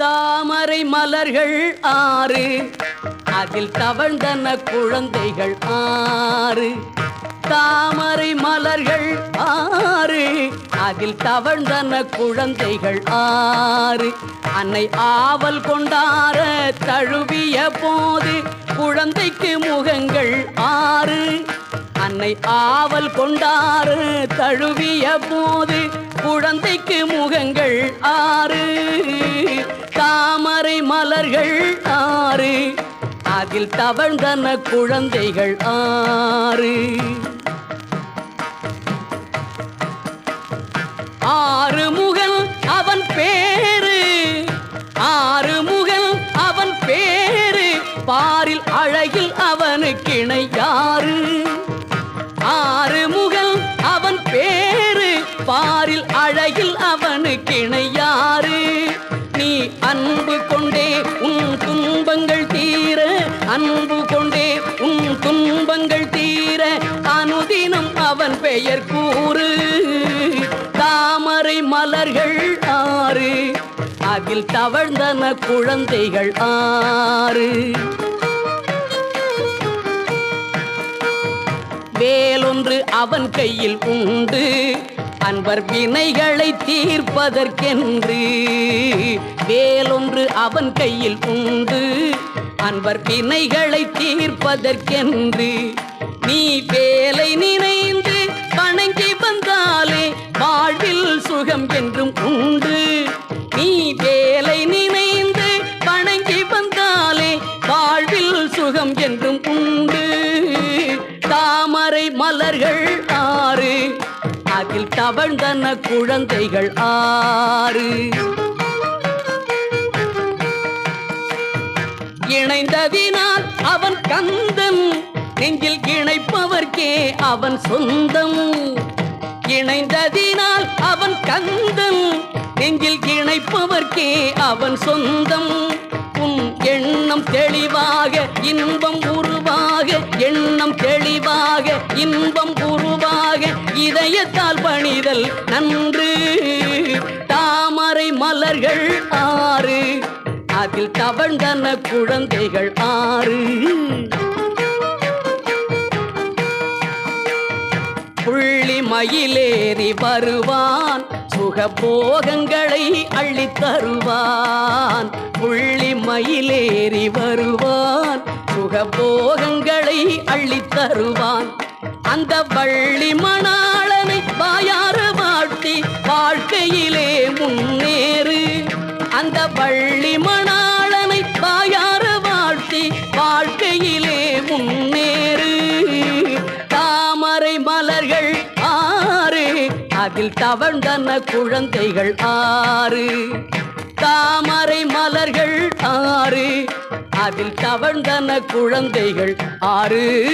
தாமரை மலர்கள் ஆறு அதில் தவழ்ந்தன குழந்தைகள் ஆறு. தாமரை மலர்கள் ஆறு அதில் தவழ்ந்தன குழந்தைகள் ஆறு. அன்னை ஆவல் கொண்டார தழுவிய போது குழந்தைக்கு முகங்கள் ஆறு. அன்னை ஆவல் கொண்டாறு தழுவிய போது குழந்தைக்கு முகங்கள் ஆறு. மலர்கள் ஆறு. அதில் தவழ்ந்தன குழந்தைகள் ஆறு. ஆறு முகல் அவன் பேரு ஆறு முகல் அவன் பேரு பாரில் அழகில் அவனுக்கு இணை யாரு? ஆறு முகல் அவன் பேரு பாரில் அழகில் அவனுக்கு இணை யாரு? நீ அன்பு கொண்டே அன்பு கொண்டே உன் துன்பங்கள் தீர அனுதினம் அவன் பெயர் கூறு. தாமரை மலர்கள் ஆறு அதில் தவழ்ந்தன குழந்தைகள் ஆறு. வேலொன்று அவன் கையில் உண்டு அன்பர் வினைகளை தீர்ப்பதற்கென்று. வேலொன்று அவன் கையில் உண்டு அன்பர் பிணைகளை தீர்ப்பதற்கென்று நீ வேலை நினைந்து வணங்கி வந்தாலே வாழ்வில் சுகம் என்றும் உண்டு. நீ வேலை நினைந்து வணங்கி வந்தாலே வாழ்வில் சுகம் என்றும் உண்டு. தாமரை மலர்கள் ஆறு அதில் தவழ்ந்தன குழந்தைகள் ஆறு. இணைந்ததினால் அவன் கந்தன். நெஞ்சில் இணைப்பவர்க்கே அவன் சொந்தம். இணைந்ததினால் அவன் கந்தன். நெஞ்சில் இணைப்பவர்க்கே அவன் சொந்தம். உன் எண்ணம் தெளிவாக இன்பம் உருவாக எண்ணம் தெளிவாக இன்பம் உருவாக இதயத்தால் பணிதல் நன்று அதில் தவழ்ந்தன குழந்தைகள் ஆறு. புள்ளி மயிலேறி வருவான் சுகபோகங்களை அள்ளி தருவான். புள்ளி மயிலேறி வருவான் சுகபோகங்களை அள்ளி தருவான். அந்த வள்ளி மணாளனை வாயார வாழ்த்தி வாழ்க்கையிலே முன்னேறு. அந்த வள்ளி அதில் தவழ்ந்தன குழந்தைகள் ஆறு. தாமரை மலர்கள் ஆறு. அதில் தவழ்ந்தன குழந்தைகள் ஆறு.